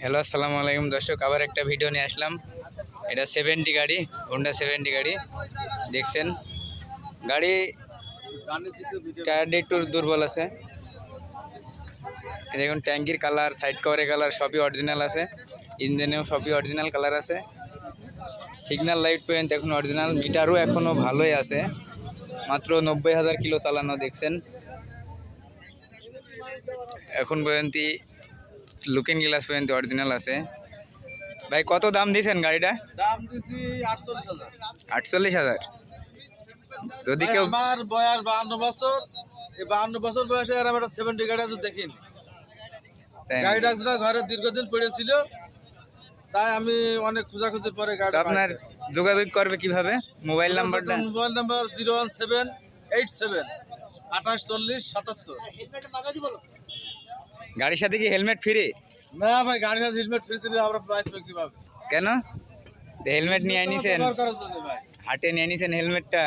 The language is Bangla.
হ্যালো, আসসালামু আলাইকুম। দর্শক, আবার একটা ভিডিও নিয়ে আসলাম। এটা সেভেন্টি গাড়ি হোন্ডা সেভেন্টি গাড়ি। দেখছেন? গাড়ি টায়ারটা একটু দুর্বল আছে। দেখুন, ট্যাঙ্কির কালার সাইড কভারের কালার সবই অরিজিনাল আছে। ইঞ্জিনেও সবই অরিজিনাল কালার আছে। সিগন্যাল লাইট পর্যন্ত এখন অরিজিনাল মিটারও এখনও ভালোই আছে। মাত্র নব্বই হাজার কিলো চালানো, দেখছেন? এখন পর্যন্ত লুকিং গ্লাস পর্যন্ত অরিজিনাল আছে। ভাই কত দাম দিয়েছেন গাড়িটা? দাম দিছি আটচল্লিশ হাজার। আটচল্লিশ হাজার। যদি কেউ আমার বয়স বাহান্ন বছর। এই বাহান্ন বছর বয়সে আর আমার সেভেন্টি গাড়ি আছে দেখিনি। গাড়িটা একজনের ঘরে দীর্ঘদিন পড়েছিল তাই আমি অনেক খোঁজাখুঁজির পরে গাড়ি আপনার যোগাযোগ করবে কীভাবে? মোবাইল নাম্বারটা? Mobile number zero one seven eight seven আঠাশ চল্লিশ সাতাত্তর। গাড়ির সাথে কি হেলমেট ফ্রি? না ভাই গাড়ির সাথে হেলমেট ফ্রি দিলে আমরা প্রাইস পাই কীভাবে? কেন? হেলমেট নিয়ে নিছেন ব্যবহার করার জন্য ভাই। হাটে নিয়ে নিছেন হেলমেটটা?